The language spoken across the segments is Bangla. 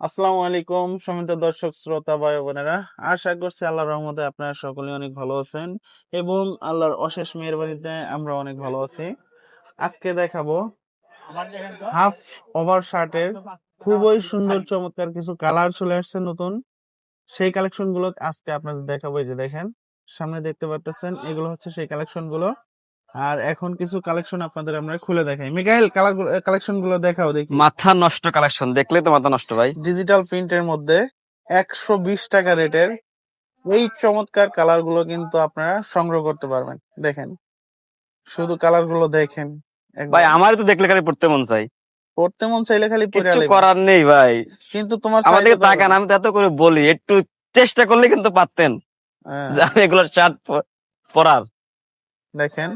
আসসালামু আলাইকুম সমিত দর্শক, শ্রোতা, ভাই বোনেরা। আশা করছি আল্লাহর রহমতে আপনারা সকলে অনেক ভালো আছেন এবং আল্লাহর অশেষ মেহেরবানিতে আমরা অনেক ভালো আছি। আজকে দেখাবো হাফ ওভার শার্টের খুবই সুন্দর, চমৎকার কিছু কালার চলে আসছে নতুন। সেই কালেকশনগুলো আজকে আপনাদের দেখাবো, এই যে দেখেন, সামনে দেখতে পাচ্ছেন এগুলো হচ্ছে সেই কালেকশনগুলো আর এখন কিছু কালেকশন আপনাদের আমরা খুলে দেখাই। মিকাইল কালার কালেকশনগুলো দেখাও দেখি। মাথা নষ্ট কালেকশন দেখলে তো মাথা নষ্ট ভাই। ডিজিটাল প্রিন্টের মধ্যে একশো বিশ টাকা রেটের এই চমৎকার কালারগুলো কিন্তু আপনারা সংগ্রহ করতে পারবেন। দেখেন শুধু কালারগুলো দেখেন। ভাই আমার তো দেখলে খালি পড়তে মন চাই পড়তে মন চাইলে খালি কিছু করার নেই ভাই। কিন্তু তোমার তো তাকান আমি এত করে বলি একটু চেষ্টা করলে কিন্তু পারতেন। হ্যাঁ, আমি এগুলো শার্ট পরার দেখেন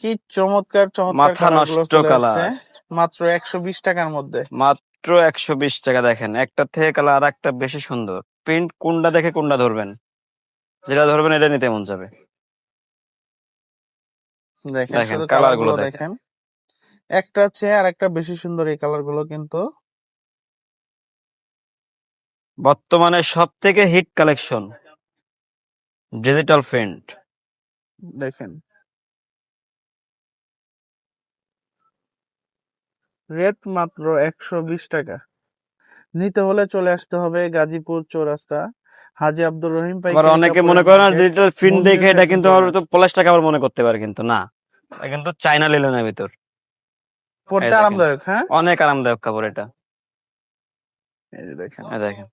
কি চমৎকার চমৎকার মাথা নষ্ট। আসছে মাত্র একশো বিশ টাকার মধ্যে। মাত্র একশো বিশ টাকা দেখেন একটা থেকে কালার আর একটা বেশি সুন্দর। প্রিন্ট কোনটা দেখে কোনটা ধরবেন? যেটা ধরবেন এটা নিতে মন যাবে। দেখেন কালারগুলো দেখেন। একটা চেয়ে আর একটা বেশি সুন্দর এই কালারগুলো কিন্তু। বর্তমানে সব থেকে হিট কালেকশন ডিজিটাল প্রিন্ট দেখেন। রেট মাত্র একশো বিশ টাকা। নিতে হলে চলে আসতে হবে গাজীপুর চৌরাস্তা। হাজি আব্দুর রহিম আবার অনেকে মনে করেন market, ডিজিটাল প্রিন্ট দেখে এটা কিন্তু আমার তো পলাশ টাকা আবার মনে করতে পারে কিন্তু না। এটা কিন্তু চাইনা লিলেনের ভিতর। পড়তে আরামদায়ক হ্যাঁ? অনেক আরামদায়ক কাপড় এটা। এই দেখেন। এই দেখেন।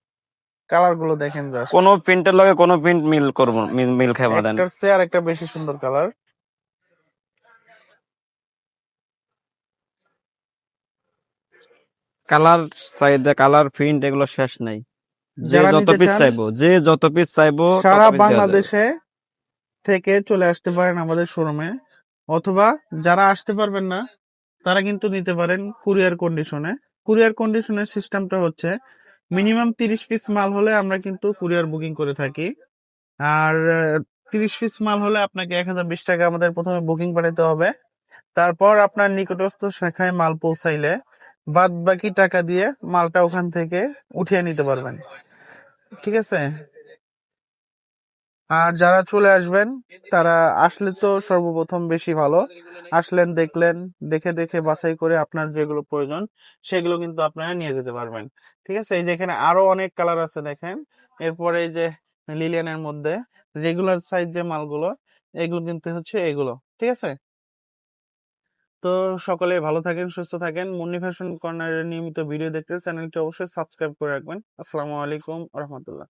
কালারগুলো দেখেন জাস্ট কোন প্রিন্টের লগে কোন প্রিন্ট মিল করব মিল- খাইবো না চেয়ে একটা বেশি সুন্দর কালার। কালার চাহিদা কালার প্রিন্ট এগুলো শেষ নাই। যে যত পিস চাইব যে যত পিস চাইব সারা। বাংলাদেশে থেকে চলে আসতে পারেন আমাদের শোরুমে অথবা যারা আসতে পারবেন না তারা কিন্তু নিতে পারেন কুরিয়ার কন্ডিশনে। কুরিয়ার কন্ডিশনের সিস্টেমটা হচ্ছে মিনিমাম তিরিশ পিস মাল হলে আমরা কিন্তু কুরিয়ার বুকিং করে থাকি। আর তিরিশ পিস মাল হলে আপনাকে এক হাজার বিশ টাকা আমাদের প্রথমে বুকিং পাঠাতে হবে। তারপর আপনার নিকটস্থ শাখায় মাল পৌঁছাইলে বাদ বাকি টাকা দিয়ে মালটা ওখান থেকে উঠিয়ে নিতে পারবেন। ঠিক আছে? আর যারা চলে আসবেন, তারা আসলে তো সর্বপ্রথম বেশি ভালো। আসলেন, দেখলেন, দেখে দেখে বাছাই করে আপনার যেগুলো প্রয়োজন, সেগুলো কিন্তু আপনারা নিয়ে যেতে পারবেন। ঠিক আছে? এই যে এখানে আরও অনেক কালার আছে দেখেন। এরপরে এই যে লিলিয়ানের মধ্যে রেগুলার সাইজ যে মালগুলো, এগুলো কিন্তু হচ্ছে এগুলো। ঠিক আছে? তো সকলে ভালো থাকেন, সুস্থ থাকেন। মুন্নি ফ্যাশন কর্নারের নিয়মিত ভিডিও দেখতে চ্যানেলটি অবশ্যই সাবস্ক্রাইব করে রাখবেন। আসসালামু আলাইকুম রহমতুল্লাহ।